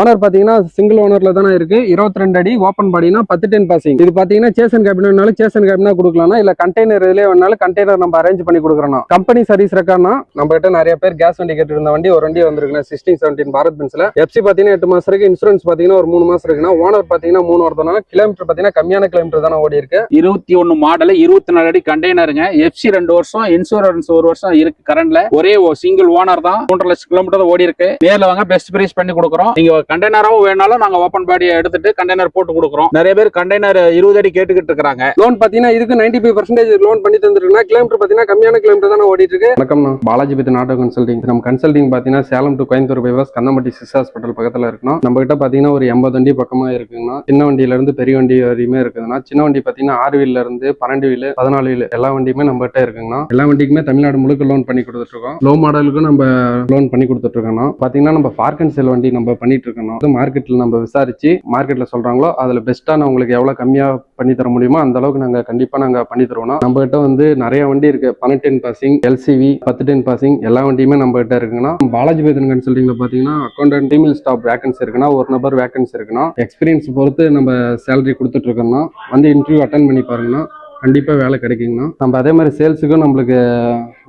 Owner பாத்தீங்கன்னா single ஓனரில் தானே இருக்கு. இருபத்தி ரெண்டு அடி ஓப்பன் பாடினா பத்து டென் பாசிங் இது பாத்தீங்கன்னா சேசன் கேபினாலும் சேசன் கேபினா கொடுக்கலாம் இல்லை கண்டெய்னர் இதுலேயே வேணாலும் கண்டெய்னர் நம்ம அரேஞ்ச் பண்ணி கொடுக்குறோம் கம்பெனி சர்வீஸ் ரெக்கார்ட்னா நம்ம கிட்ட நிறைய பேர் கேஸ் வண்டி கேட்டு இருந்த வண்டி ஒரு வண்டி வந்திருக்குண்ணா சிக்ஸ்டீன் செவன்டீன் பாரத் பென்ஸ்ல எஃப்சி பாத்தீங்கன்னா எட்டு மாசம் இருக்கு. இன்சூரன்ஸ் பாத்தீங்கன்னா ஒரு மூணு மாசம் இருக்குன்னா ஓனர் பாத்தீங்கன்னா மூணு வருதுனால கிலோமீட்டர் பாத்தீங்கன்னா கம்மியான கிலோமீட்டர் தானே ஓடி இருக்கு. இருபத்தி ஒன்னு மாடல் இருபத்தி நாலு அடி கண்டெய்னருங்க எஃப்சி ரெண்டு வருஷம் இன்சூரன்ஸ் ஒரு வருஷம் இருக்கு கரண்ட்ல ஒரே சிங்கிள் ஓனர் தான். மூன்றரை லட்சம் கிலோமீட்டர் ஓடி இருக்கு. நேரில் வாங்க பெஸ்ட் பிரைஸ் பண்ணி கொடுக்குறோம். நீங்க கண்டெய்னராவும் வேணாலும் நாங்க ஓப்பன் பாடியை எடுத்துட்டு கண்டெய்னர் போட்டு கொடுக்குறோம். நிறைய பேர் கண்டெய்னர் இருபது அடி கேட்டுக்கிட்டு இருக்காங்க லோன் பாத்தீங்கன்னா இதுக்கு நைன்டி ஃபைவ் பர்சன்டேஜ் லோன் பண்ணி தந்துருக்குன்னா கிலோமீட்டர் பாத்தீங்கன்னா கம்மியான கிலோமீட்டர் தானே ஓடிட்டு இருக்கு. வணக்கம் பாலாஜி பத்தி நாட்டோ கன்சல்டிங் நம்ம கன்சல்டிங் பாத்தீங்கன்னா சேலம் டு கோயம்புத்தூர் பைபாஸ் கந்தம்பட்டி சிஸ் ஹாஸ்பிட்டல் பக்கத்துல இருக்கணும். நம்ம கிட்ட பாத்தீங்கன்னா ஒரு எண்பது வண்டி பக்கமா இருக்குங்கன்னா சின்ன வண்டியில இருந்து பெரிய வண்டி வரையுமே இருக்குதுன்னா சின்ன வண்டி பாத்தீங்கன்னா ஆறு வீல்ல இருந்து பன்னெண்டு வீல் பதினாலு வீல் எல்லா வண்டியுமே நம்ம கிட்ட இருக்குங்கண்ணா. எல்லா வண்டிக்குமே தமிழ்நாடு முழுக்க லோன் பண்ணி கொடுத்துட்டு இருக்கோம். லோ மாடலுக்கும் நம்ம லோன் பண்ணி கொடுத்துட்டு இருக்கோம் பாத்தீங்கன்னா நம்ம பார்க் அண்ட் செல் வண்டி நம்ம பண்ணிட்டு இருக்கோம் மார்க்கெட்ல நம்ம விசாரிச்சு மார்க்கெட்ல சொல்றாங்களோ அதுல பெஸ்ட்டான உங்களுக்கு எவ்வளவு கம்மியா பண்ணி தர முடியுமோ அந்த அளவுக்கு நாங்க கண்டிப்பா நாங்க பண்ணி தருவோம். நம்ம கிட்ட வந்து நிறைய வண்டி இருக்கு. பன்னெண்டு டென் பாசிங் எல்சிவி பத்து டென் பாசிங் எல்லா வண்டியுமே நம்ம கிட்ட இருக்குன்னா பாலாஜி பேதன் கன்சல்டிங்ல பாத்தீங்கன்னா அக்கௌண்டன்ட் டீமில் ஸ்டாப் வேகன்சி இருக்குன்னா ஒரு நபர் வேகன்சி இருக்குன்னா எக்ஸ்பீரியன்ஸ் பொறுத்து நம்ம சேலரி கொடுத்துட்டு இருக்கோம்னா வந்து இன்டர்வியூ அட்டன் பண்ணி பாருங்கன்னா கண்டிப்பாக வேலை கிடைக்குங்கண்ணா. நம்ம அதே மாதிரி சேல்ஸுக்கும் நம்மளுக்கு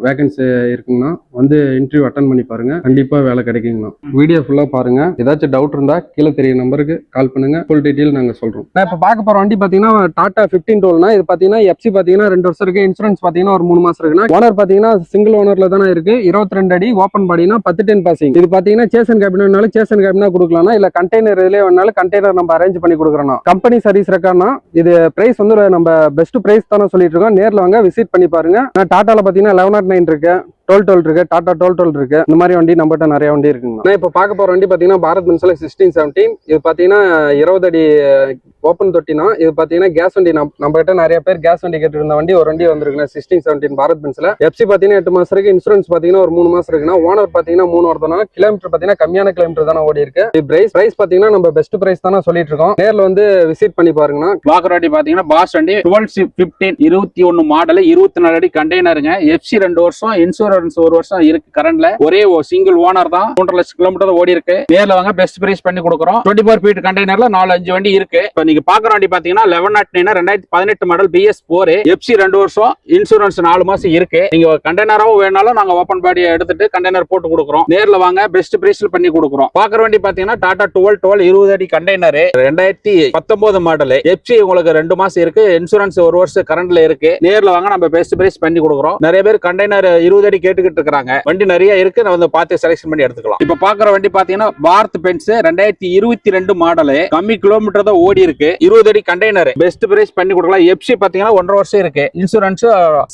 வேகன்சி இருக்குங்கண்ணா. வந்து இன்டர்வியூ அட்டன் பண்ணி பாருங்கள் கண்டிப்பாக வேலை கிடைக்குங்கண்ணா. வீடியோ ஃபுல்லாக பாருங்கள் ஏதாச்சும் டவுட் இருந்தால் கீழே தெரிய நம்பருக்கு கால் பண்ணுங்கள் ஃபுல் டீட்டெயில் நாங்கள் சொல்கிறோம் நான் இப்போ பார்க்க போகிற வண்டி பார்த்தீங்கன்னா டாட்டா ஃபிஃப்டின் டோல்னா இது பார்த்தீங்கன்னா எஃப்சி பார்த்தீங்கன்னா ரெண்டு வருஷம் இன்சூரன்ஸ் பார்த்தீங்கன்னா ஒரு மூணு மாதம் இருக்குன்னா ஓனர் பார்த்தீங்கன்னா சிங்கிள் ஓனரில் தானே இருக்குது இருபத்தி ரெண்டு அடி ஓப்பன் பாடினா பத்து டென் பாசிங் இது பார்த்தீங்கன்னா சேசன் கேபினாலும் சேசன் கேபினா கொடுக்கலாம் இல்லை கண்டெய்னர் இதுலேயே வேணாலும் கண்டெய்னர் நம்ம அரேஞ்ச் பண்ணி கொடுக்குறோம் கம்பெனி சர்வீஸ் ரெக்கார்ட்னா இது பிரைஸ் வந்து நம்ம பெஸ்ட் பிரைஸ் தானே சொல்லிட்டு இருக்கோம் நேர்ல வாங்க விசிட் பண்ணி பாருங்க. நான் டாட்டால பாத்தீங்கன்னா லெவன் நாட் நைன் இருக்கு. டுவெல் டுவெல் இருக்கு. டாடா டுவெல் டுவெல் இருக்கு. இந்த மாதிரி வண்டி நம்மகிட்ட நிறைய வண்டி இருக்குங்க. நான் இப்போ பார்க்க போற வண்டி பாத்தீங்கன்னா பாரத் பென்ஸ்ல சிக்ஸ்டீன் செவன்டீன் இது பாத்தீங்கன்னா இருபது அடி ஓப்பன் தொட்டினா இது பாத்தீங்கன்னா கேஸ் வண்டி. நம்ம கிட்ட நிறைய பேர் கேஸ் வண்டி கேட்டு இருந்த வண்டி ஒரு வண்டி வந்திருக்குண்ணா சிக்ஸ்டீன் செவன்டீன் பாரத் பென்ஸ்ல எஃப்சி பாத்தீங்கன்னா எட்டு மாசம் இருக்கு. இன்சூரன்ஸ் பாத்தீங்கன்னா ஒரு மூணு மாசம் இருக்குன்னா ஓனர் பாத்தீங்கன்னா மூணு வருதுனா கிலோமீட்டர் பாத்தீங்கன்னா கம்மியான கிலோமீட்டர் தானே ஓடி இருக்கு. பிரைஸ் பிரைஸ் பாத்தீங்கன்னா நம்ம பெஸ்ட் பிரைஸ் தானே சொல்லிட்டு இருக்கோம். நேர்ல வந்து விசிட் பண்ணி பாருங்கண்ணா. பாக்குற வண்டி பாத்தீங்கன்னா பாஸ் வண்டி டுவெல் பிப்டீன் இருபத்தி ஒன்னு மாடல் இருபத்தி நாலு அடி கண்டெய்னருங்க எஃப்சி ரெண்டு வருஷம் இன்சூரன்ஸ் ஒரு வருஷம் இருக்கு கரண்ட்ல ஒரே சிங்கிள் ஓனர் தான். மூன்றரை லட்சம் கிலோமீட்டர் ஓடி இருக்கு. நேர்ல வாங்க பெஸ்ட் பிரைஸ் பண்ணி கொடுக்குறோம். டுவெண்ட்டி ஃபோர் ஃபீட் கண்டெய்னர்ல நாலு அஞ்சு வண்டி இருக்கு. நீங்க பாக்குற வண்டி பாத்தீங்கன்னா லெவன் நாட் நைன் ரெண்டாயிரத்தி பதினெட்டு மாடல் பிஎஸ் போர் எஃப்சி ரெண்டு வருஷம் இன்சூரன்ஸ் நாலு மாசம் இருக்கு. நீங்க கண்டெய்னராவும் வேணாலும் நாங்க ஓப்பன் பாடியை எடுத்துட்டு கண்டெய்னர் போட்டு கொடுக்குறோம். நேர்ல வாங்க பெஸ்ட் பிரைஸ்ல பண்ணி கொடுக்குறோம். பாக்குற வண்டி பாத்தீங்கன்னா டாடா டுவெல் டுவெல் இருபது அடி கண்டெய்னர் ரெண்டாயிரத்தி பத்தொன்பது மாடல் எஃப்சி உங்களுக்கு ரெண்டு மாசம் இருக்கு. இன்சூரன்ஸ் ஒரு வருஷம் கரண்ட்ல இருக்கு. நேர்ல வாங்க நம்ம பெஸ்ட் பிரைஸ் பண்ணி கொடுக்குறோம். நிறைய பேர் கண்டெய்னர் இருபது அடி கேட்டுக்கிட்டு இருக்காங்க வண்டி நிறைய இருக்கு. நான் வந்து பார்த்து செலக்ஷன் பண்ணி எடுத்துக்கலாம். இப்ப பாக்குற வண்டி பாத்தீங்கன்னா பாரத் பென்ஸ் ரெண்டாயிரத்தி இருபத்தி ரெண்டு மாடல் கம்மி கிலோமீட்டர் தான் ஓடி இருக்கு. இருக்கு. இருபது அடி கண்டெய்னர் பெஸ்ட் பிரைஸ் பண்ணி கொடுக்கலாம். எப்சி பாத்தீங்கன்னா ஒன்றரை வருஷம் இருக்கு. இன்சூரன்ஸ்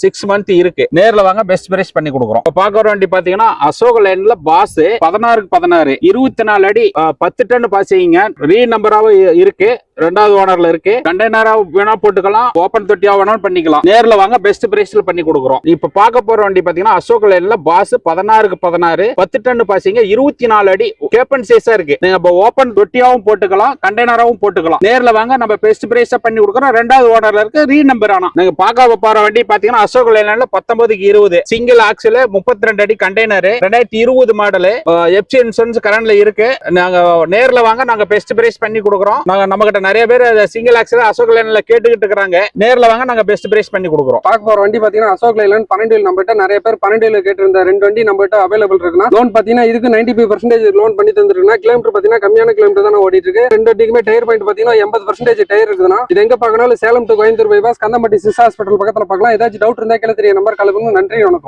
சிக்ஸ் மந்த் இருக்கு. நேர்ல வாங்க பெஸ்ட் பிரைஸ் பண்ணி கொடுக்குறோம். இப்ப பாக்குற வண்டி பாத்தீங்கன்னா அசோக லைன்ல பாஸ் பதினாறுக்கு பதினாறு. இருபத்தி நாலு அடி பத்து டன் பாசிங்க. ரீ நம்பராவும் இருக்கு. ரெண்டாவது ஓனர்ல இருக்கு. கண்டெய்னரா வேணா போட்டுக்கலாம். ஓபன் தொட்டியா வேணாலும் பண்ணிக்கலாம். நேர்ல வாங்க பெஸ்ட் பிரைஸ்ல பண்ணி கொடுக்குறோம். இப்ப பார்க்க போற வண்டி பாத்தீங்கன்னா அசோக் லைன்ல பாஸ் பதினாறுக்கு பதினாறு. பத்து டன் பாசிங்க. இருபத்தி நாலு அடி கேப்பன் சைஸா இருக்கு. நீங்க ஓபன் தொட்டியாவும் போட்டுக்கலாம் கண்டெய்னராவும் போட்டுக்கலாம். நேர்ல வாங்க நம்ம பெஸ்ட் பிரைஸா பண்ணி கொடுக்குறோம். ரெண்டாவது ஓனர்ல இருக்கு ரீ நம்பர் ஆனா. நீங்க பாக்க போற வண்டி பாத்தீங்கன்னா அசோக் லைன்ல பத்தொன்பதுக்கு இருபது. சிங்கிள் ஆக்சில் முப்பத்தி ரெண்டு அடி கண்டெய்னர் ரெண்டாயிரத்தி இருபது மாடல் எஃப்சி இன்சூரன்ஸ் கரண்ட்ல இருக்கு. நாங்க நேர்ல வாங்க நாங்க பெஸ்ட் பிரைஸ் பண்ணி கொடுக்குறோம். நாங்க நம்ம கிட்ட நிறைய பேர் சிங்கிள் ஆக்சில் அசோக் லைன்ல கேட்டுக்கிட்டு இருக்காங்க நேர்ல வாங்க நாங்க பெஸ்ட் பிரைஸ் பண்ணி கொடுக்குறோம். பார்க்க போற வண்டி பாத்தீங்கன்னா அசோக் லைன் பன்னெண்டு நம்ம கிட்ட நிறைய பேர் பன்னெண்டு wheel கேட்டு இருந்த ரெண்டு வண்டி நம்ம கிட்ட அவைலபிள் இருக்குன்னா லோன் பாத்தீங்கன்னா இதுக்கு நைன்டி ஃபைவ் பர்சன்டேஜ் லோன் பண்ணி தந்துருக்குன்னா கிலோமீட்டர் பாத்தீங்கன்னா கம்மியான கிலோமீட்டர் தான் ஓடிட்டு இருக்கு. ரெண்டு வண்டிக்குமே டயர் பாயிண்ட் பாத்தீங்கன்னா எண்பது பர்சன்டேஜ் டயர் இருக்குதுன்னா இது எங்க பார்க்கணும் சேலம் டு கோயம்புத்தூர் பைபாஸ் கந்தம்பட்டி சிஸ் ஹாஸ்பிட்டல் பக்கத்துல பார்க்கலாம். ஏதாச்சும் டவுட் இருந்தா கீழே தெரிய நம்பர் கலக்கணும் நன்றி வணக்கம்.